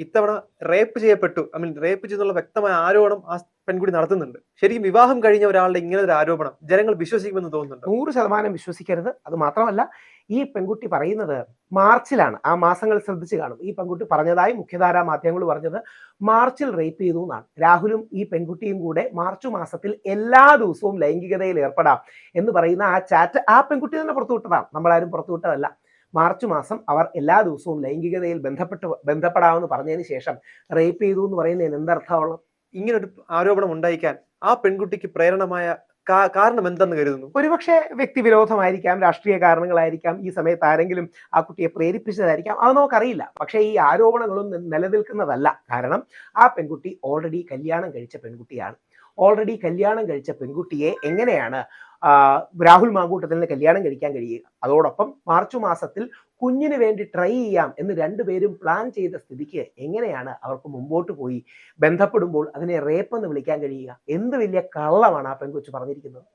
ഇത്തവണ റേപ്പ് ചെയ്യപ്പെട്ടു. I mean rape ചെയ്തുള്ള വ്യക്തമായ ആരോപണം ആ പെൺകുട്ടി നടത്തുന്നുണ്ട്. ശരിക്കും വിവാഹം കഴിഞ്ഞ ഒരാളുടെ ഇങ്ങനെ ഒരു ആരോപണം ജനങ്ങൾ വിശ്വസിക്കുമെന്ന് തോന്നുന്നുണ്ട്? നൂറ് ശതമാനം വിശ്വസിക്കരുത്. അത് മാത്രമല്ല ഈ പെൺകുട്ടി പറയുന്നത് മാർച്ചിലാണ്. ആ മാസങ്ങൾ ശ്രദ്ധിച്ചു കാണും. ഈ പെൺകുട്ടി പറഞ്ഞതായി മുഖ്യധാരാ മാധ്യമങ്ങൾ പറഞ്ഞത് മാർച്ചിൽ റേപ്പ് ചെയ്തു എന്നാണ്. രാഹുലും ഈ പെൺകുട്ടിയും കൂടെ മാർച്ച് മാസത്തിൽ എല്ലാ ദിവസവും ലൈംഗികതയിൽ ഏർപ്പെടാം എന്ന് പറയുന്ന ആ ചാറ്റ് ആ പെൺകുട്ടി തന്നെ പുറത്തുവിട്ടതാണ്. നമ്മളാരും പുറത്തുവിട്ടതല്ല. മാർച്ച് മാസം അവർ എല്ലാ ദിവസവും ലൈംഗികതയിൽ ബന്ധപ്പെട്ട് ബന്ധപ്പെടാമെന്ന് പറഞ്ഞതിന് ശേഷം റേപ്പ് ചെയ്തു എന്ന് പറയുന്നതിന് എന്തർത്ഥമുള്ളത്? ഇങ്ങനെ ഒരു ആരോപണം ഉണ്ടായിക്കാൻ ആ പെൺകുട്ടിക്ക് പ്രേരണമായ കാരണം എന്തെന്ന് കരുതുന്നു? ഒരുപക്ഷെ വ്യക്തിവിരോധമായിരിക്കാം രാഷ്ട്രീയ കാരണങ്ങളായിരിക്കാം ഈ സമയത്ത് ആരെങ്കിലും ആ കുട്ടിയെ പ്രേരിപ്പിച്ചതായിരിക്കാം അത് നമുക്കറിയില്ല. പക്ഷേ ഈ ആരോപണങ്ങളൊന്നും നിലനിൽക്കുന്നതല്ല. കാരണം ആ പെൺകുട്ടി ഓൾറെഡി കല്യാണം കഴിച്ച പെൺകുട്ടിയാണ്. ഓൾറെഡി കല്യാണം കഴിച്ച പെൺകുട്ടിയെ എങ്ങനെയാണ് രാഹുൽ മാങ്കൂട്ടത്തിന് കല്യാണം കഴിക്കാൻ കഴിയുക. അതോടൊപ്പം മാർച്ച് മാസത്തിൽ കുഞ്ഞിന് വേണ്ടി ട്രൈ ചെയ്യാം എന്ന് രണ്ടുപേരും പ്ലാൻ ചെയ്ത സ്ഥിതിക്ക് എങ്ങനെയാണ് അവർക്ക് മുമ്പോട്ട് പോയി ബന്ധപ്പെടുമ്പോൾ അതിനെ റേപ്പ് എന്ന് വിളിക്കാൻ കഴിയുക? എന്ത് വലിയ കള്ളമാണ് ആ പെൺകൊച്ചു പറഞ്ഞിരിക്കുന്നത്?